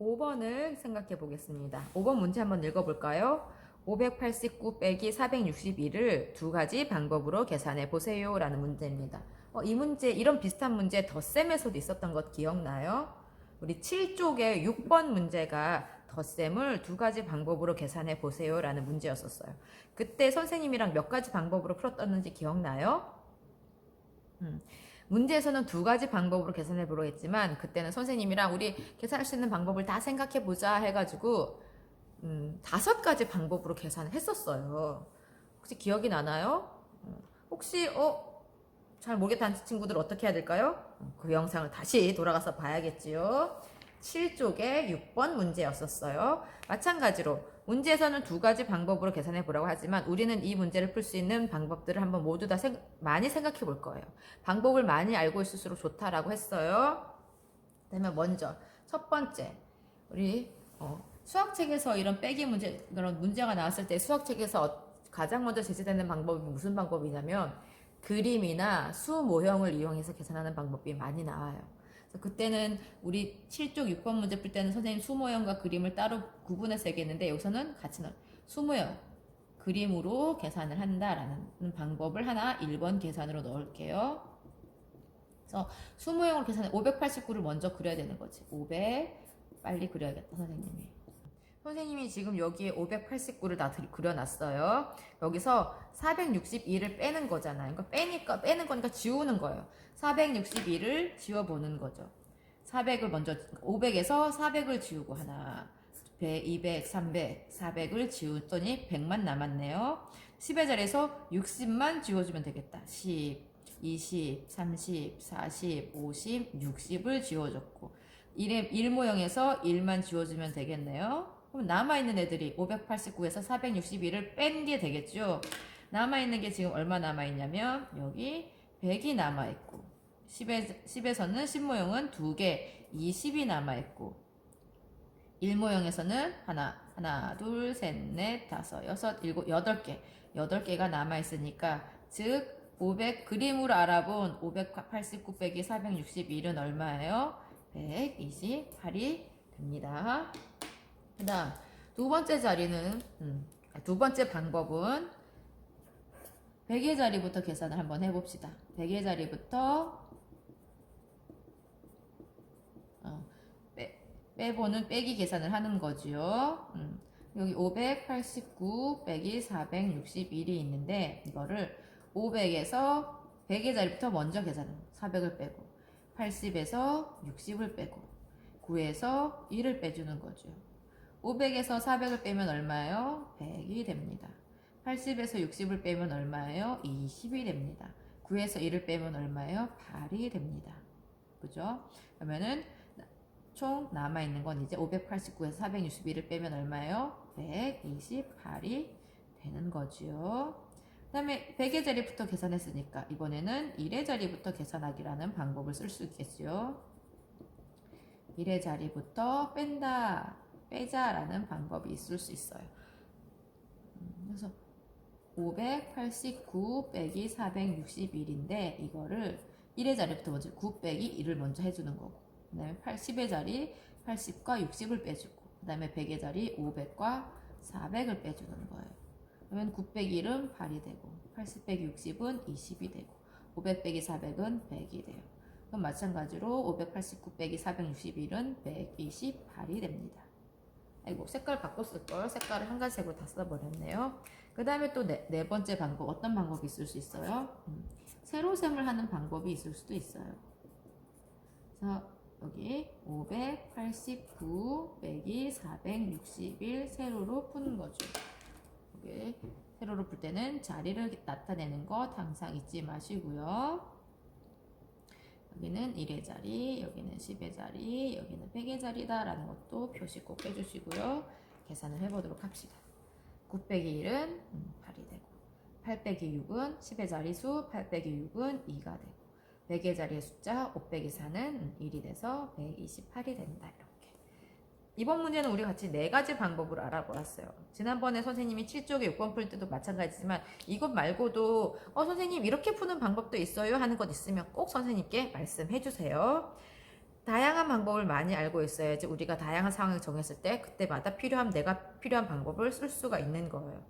5번을 생각해 보겠습니다. 5번 문제 한번 읽어볼까요? 589 빼기 461을 두 가지 방법으로 계산해 보세요. 라는 문제입니다. 어, 이 문제, 이런 비슷한 문제 덧셈에서도 있었던 것 기억나요? 우리 7쪽에 6번 문제가 덧셈을 두 가지 방법으로 계산해 보세요. 라는 문제였었어요. 그때 선생님이랑 몇 가지 방법으로 풀었었는지 기억나요? 음. 문제에서는 두 가지 방법으로 계산해 보려 했지만 그때는 선생님이랑 우리 계산할 수 있는 방법을 다 생각해 보자 해가지고 음, 다섯 가지 방법으로 계산을 했었어요. 혹시 기억이 나나요? 어, 혹시 어? 잘 모르겠다는 친구들 어떻게 해야 될까요? 어, 그 영상을 다시 돌아가서 봐야겠지요. 7쪽에 6번 문제였었어요. 마찬가지로 문제에서는 두 가지 방법으로 계산해 보라고 하지만 우리는 이 문제를 풀 수 있는 방법들을 한번 모두 다 생- 많이 생각해 볼 거예요. 방법을 많이 알고 있을수록 좋다라고 했어요. 그다음에 먼저 첫 번째 우리 어, 수학책에서 이런 빼기 문제 그런 문제가 나왔을 때 수학책에서 어- 가장 먼저 제시되는 방법이 무슨 방법이냐면 그림이나 수 모형을 이용해서 계산하는 방법이 많이 나와요. 그래서 그때는 우리 7쪽 6번 문제 풀 때는 선생님 수 모형과 그림을 따로 구분해서 얘기했는데 여기서는 같이 넣어 수 모형 그림으로 계산을 한다라는 방법을 하나 1번 계산으로 넣을게요. 그래서 수 모형으로 계산해 589를 먼저 그려야 되는 거지. 500 빨리 그려야겠다 선생님이. 선생님이 지금 여기에 589를 다 들- 그려놨어요. 여기서 462를 빼는 거잖아요. 그러니까 빼니까 빼는 거니까 지우는 거예요. 461을 지워보는 거죠. 400을 먼저 500에서 400을 지우고 하나, 100, 200, 300, 400을 지웠더니 100만 남았네요. 10의 자리에서 60만 지워주면 되겠다. 10, 20, 30, 40, 50, 60을 지워줬고 1의 1 모형에서 1만 지워주면 되겠네요. 그럼 남아있는 애들이 589에서 461을 뺀게 되겠죠. 남아있는 게 지금 얼마 남아있냐면 여기 100이 남아있고 10에, 10에서는 10모형은 2개 20이 남아있고 1모형에서는 하나, 하나, 둘, 셋, 넷, 다섯, 여섯, 일곱, 여덟 개 8개가 남아있으니까 즉 500 그림으로 알아본 589 빼기 461은 얼마예요? 128이 됩니다. 그 다음 두 번째 자리는 음, 두 번째 방법은 100의 자리부터 계산을 한번 해봅시다. 100의 자리부터 어, 빼, 빼보는 빼기 계산을 하는 거지요. 음, 여기 589 빼기 461이 있는데 이거를 500에서 100의 자리부터 먼저 계산을 400을 빼고 80에서 60을 빼고 9에서 1을 빼주는 거죠. 500에서 400을 빼면 얼마예요? 100이 됩니다. 80에서 60을 빼면 얼마예요? 20이 됩니다. 9에서 1을 빼면 얼마예요? 8이 됩니다. 그죠? 그러면은 총 남아있는 건 이제 589에서 461을 빼면 얼마예요? 128이 되는 거지요. 그 다음에 100의 자리부터 계산했으니까 이번에는 1의 자리부터 계산하기라는 방법을 쓸 수 있겠죠. 1의 자리부터 뺀다, 빼자라는 방법이 있을 수 있어요. 음, 그래서 589 빼기 461인데 이거를 1의 자리부터 먼저 9 빼기 1을 먼저 해주는 거고 그 다음에 80의 자리 80과 60을 빼주고 그 다음에 100의 자리 500과 400을 빼주는 거예요. 그러면 9 빼기 1은 8이 되고 80 빼기 60은 20이 되고 500 빼기 400은 100이 돼요. 그럼 마찬가지로 589 빼기 461은 128이 됩니다. 아이고 색깔 바꿨을 걸 색깔을 한 가지 색으로 다 써버렸네요. 그 다음에 또네 번째 방법 어떤 방법이 있을 수 있어요? 음, 세로셈을 하는 방법이 있을 수도 있어요. 그래서 여기 589 빼기 461 세로로 푸는 거죠. 여기 세로로 풀 때는 자리를 나타내는 것 항상 잊지 마시고요. 여기는 1의 자리, 여기는 10의 자리, 여기는 100의 자리다 라는 것도 표시 꼭 해주시고요. 계산을 해보도록 합시다. 9 빼기 1은 8이 되고 8 빼기 6은 10의 자리 수, 8 빼기 6은 2가 되고 100의 자리의 숫자 5 빼기 4는 1이 돼서 128이 된다. 이렇게. 이번 문제는 우리 같이 네 가지 방법으로 알아보았어요. 지난번에 선생님이 7쪽에 6번 풀 때도 마찬가지지만 이것 말고도 어 선생님 이렇게 푸는 방법도 있어요 하는 것 있으면 꼭 선생님께 말씀해 주세요. 다양한 방법을 많이 알고 있어야지 우리가 다양한 상황을 정했을 때 그때마다 필요한 내가 필요한 방법을 쓸 수가 있는 거예요.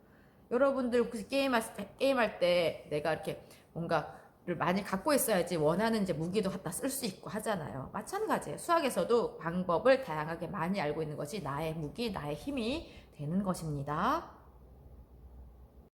여러분들 혹시 게임할 때, 게임할 때 내가 이렇게 뭔가 를 많이 갖고 있어야지 원하는 이제 무기도 갖다 쓸 수 있고 하잖아요. 마찬가지예요. 수학에서도 방법을 다양하게 많이 알고 있는 것이 나의 무기, 나의 힘이 되는 것입니다.